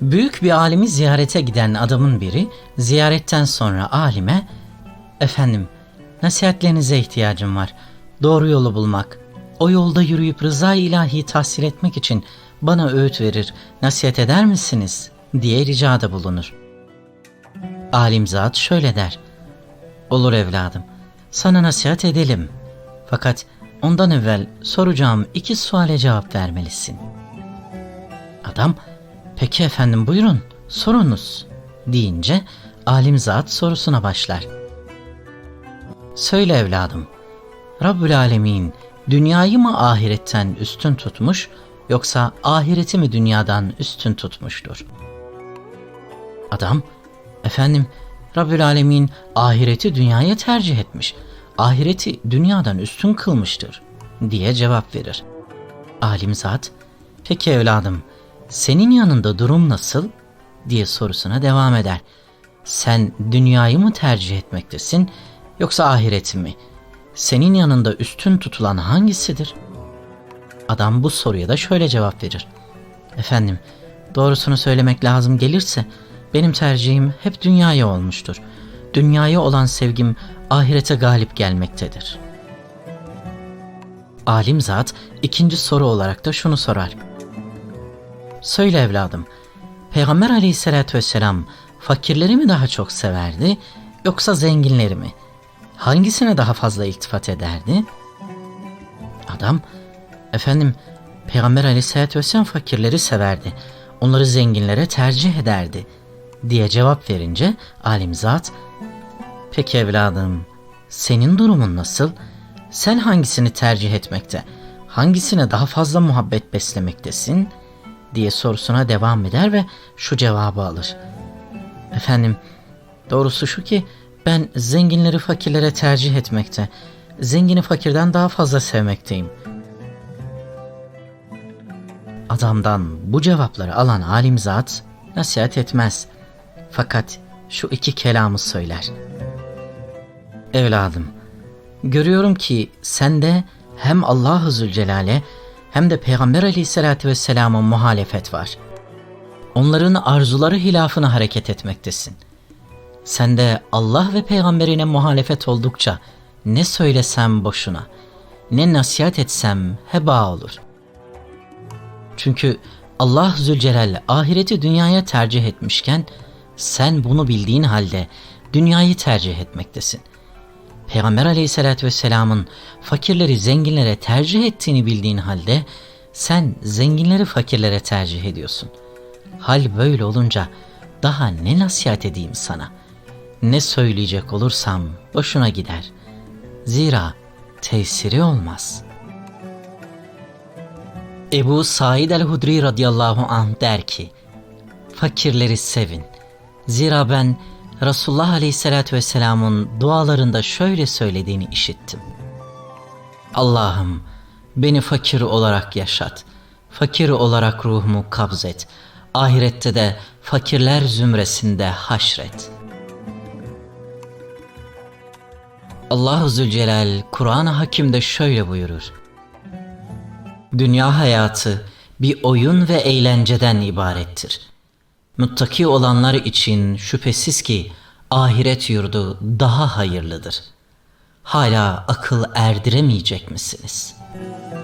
Büyük bir alimi ziyarete giden adamın biri ziyaretten sonra alime efendim nasihatlerinize ihtiyacım var. Doğru yolu bulmak, o yolda yürüyüp rıza ilahi tahsil etmek için bana öğüt verir, nasihat eder misiniz diye ricada bulunur. Alim zat şöyle der. Olur evladım, sana nasihat edelim. Fakat ondan evvel soracağım iki suale cevap vermelisin. Adam, peki efendim buyurun, sorunuz deyince alim zat sorusuna başlar. Söyle evladım, Rabbül Alemin dünyayı mı ahiretten üstün tutmuş yoksa ahireti mi dünyadan üstün tutmuştur? Adam, efendim Rabbül Alemin ahireti dünyaya tercih etmiş, ahireti dünyadan üstün kılmıştır diye cevap verir. Alim zat, peki evladım senin yanında durum nasıl diye sorusuna devam eder. Sen dünyayı mı tercih etmektesin yoksa ahireti mi? Senin yanında üstün tutulan hangisidir? Adam bu soruya da şöyle cevap verir. Efendim, doğrusunu söylemek lazım gelirse benim tercihim hep dünyaya olmuştur. Dünyaya olan sevgim ahirete galip gelmektedir. Alim zat ikinci soru olarak da şunu sorar. Söyle evladım, Peygamber aleyhissalatü vesselam fakirleri mi daha çok severdi yoksa zenginleri mi? Hangisine daha fazla iltifat ederdi? Adam, efendim Peygamber aleyhissalatü vesselam fakirleri severdi. Onları zenginlere tercih ederdi diye cevap verince alim zat, peki evladım senin durumun nasıl? Sen hangisini tercih etmekte, hangisine daha fazla muhabbet beslemektesin?'' Diye sorusuna devam eder ve şu cevabı alır. Efendim, doğrusu şu ki ben zenginleri fakirlere tercih etmekte, zengini fakirden daha fazla sevmekteyim. Adamdan bu cevapları alan alim zat nasihat etmez. Fakat şu iki kelamı söyler. Evladım, görüyorum ki sende hem Allah-u Zülcelal'e hem de Peygamber aleyhissalatü vesselama muhalefet var. Onların arzuları hilafına hareket etmektesin. Sen de Allah ve peygamberine muhalefet oldukça ne söylesem boşuna, ne nasihat etsem heba olur. Çünkü Allah Zülcelal ahireti dünyaya tercih etmişken sen bunu bildiğin halde dünyayı tercih etmektesin. Peygamber aleyhissalatü vesselamın fakirleri zenginlere tercih ettiğini bildiğin halde sen zenginleri fakirlere tercih ediyorsun. Hal böyle olunca daha ne nasihat edeyim sana? Ne söyleyecek olursam boşuna gider. Zira tesiri olmaz. Ebu Said el-Hudri radıyallahu anh der ki, Fakirleri sevin. Zira ben Resulullah Aleyhisselatü Vesselam'ın dualarında şöyle söylediğini işittim. Allah'ım beni fakir olarak yaşat, fakir olarak ruhumu kabzet, ahirette de fakirler zümresinde haşret. Allahu Zülcelal Kur'an-ı Hakim'de şöyle buyurur. Dünya hayatı bir oyun ve eğlenceden ibarettir. Muttaki olanlar için şüphesiz ki ahiret yurdu daha hayırlıdır. Hala akıl erdiremeyecek misiniz?''